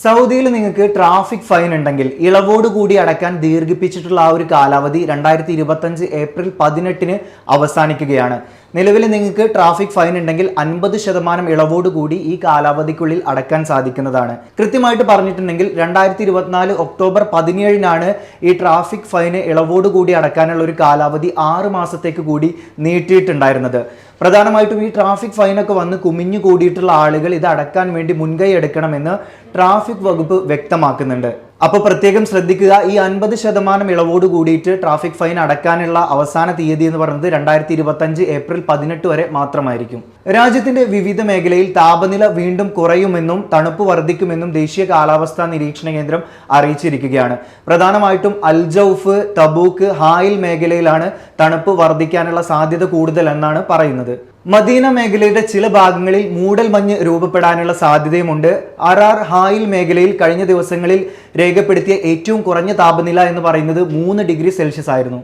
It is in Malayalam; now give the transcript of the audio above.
സൗദിയിൽ നിങ്ങൾക്ക് ട്രാഫിക് ഫൈൻ ഉണ്ടെങ്കിൽ ഇളവോട് കൂടി അടക്കാൻ ദീർഘിപ്പിച്ചിട്ടുള്ള ആ ഒരു കാലാവധി രണ്ടായിരത്തി ഇരുപത്തഞ്ച് ഏപ്രിൽ പതിനെട്ടിന് അവസാനിക്കുകയാണ്. നിലവിൽ നിങ്ങൾക്ക് ട്രാഫിക് ഫൈൻ ഉണ്ടെങ്കിൽ അൻപത് ശതമാനം ഇളവോട് കൂടി ഈ കാലാവധിക്കുള്ളിൽ അടക്കാൻ സാധിക്കുന്നതാണ്. കൃത്യമായിട്ട് പറഞ്ഞിട്ടുണ്ടെങ്കിൽ രണ്ടായിരത്തി ഇരുപത്തിനാല് ഒക്ടോബർ പതിനേഴിനാണ് ഈ ട്രാഫിക് ഫൈന് ഇളവോട് കൂടി അടക്കാനുള്ള ഒരു കാലാവധി ആറ് മാസത്തേക്ക് കൂടി നീട്ടിയിട്ടുണ്ടായിരുന്നത്. പ്രധാനമായിട്ടും ഈ ട്രാഫിക് ഫൈനൊക്കെ വന്ന് കുമിഞ്ഞു കൂടിയിട്ടുള്ള ആളുകൾ ഇത് അടക്കാൻ വേണ്ടി മുൻകൈ എടുക്കണമെന്ന് ട്രാഫിക് വകുപ്പ് വ്യക്തമാക്കുന്നുണ്ട്. അപ്പോൾ പ്രത്യേകം ശ്രദ്ധിക്കുക ഈ അൻപത് ശതമാനം ഇളവോട് കൂടിയിട്ട് ട്രാഫിക് ഫൈൻ അടക്കാനുള്ള അവസാന തീയതി എന്ന് പറയുന്നത് രണ്ടായിരത്തി ഇരുപത്തഞ്ച് ഏപ്രിൽ പതിനെട്ട് വരെ മാത്രമായിരിക്കും. രാജ്യത്തിന്റെ വിവിധ മേഖലയിൽ താപനില വീണ്ടും കുറയുമെന്നും തണുപ്പ് വർദ്ധിക്കുമെന്നും ദേശീയ കാലാവസ്ഥാ നിരീക്ഷണ കേന്ദ്രം അറിയിച്ചിരിക്കുകയാണ്. പ്രധാനമായിട്ടും അൽജൌഫ് തബൂക്ക് ഹായിൽ മേഖലയിലാണ് തണുപ്പ് വർദ്ധിക്കാനുള്ള സാധ്യത കൂടുതൽ എന്നാണ് പറയുന്നത്. മദീന മേഖലയുടെ ചില ഭാഗങ്ങളിൽ മൂടൽമഞ്ഞ് രൂപപ്പെടാനുള്ള സാധ്യതയുമുണ്ട്. ആർ ഹായിൽ മേഖലയിൽ കഴിഞ്ഞ ദിവസങ്ങളിൽ രേഖപ്പെടുത്തിയ ഏറ്റവും കുറഞ്ഞ താപനില എന്ന് പറയുന്നത് മൂന്ന് ഡിഗ്രി സെൽഷ്യസ് ആയിരുന്നു.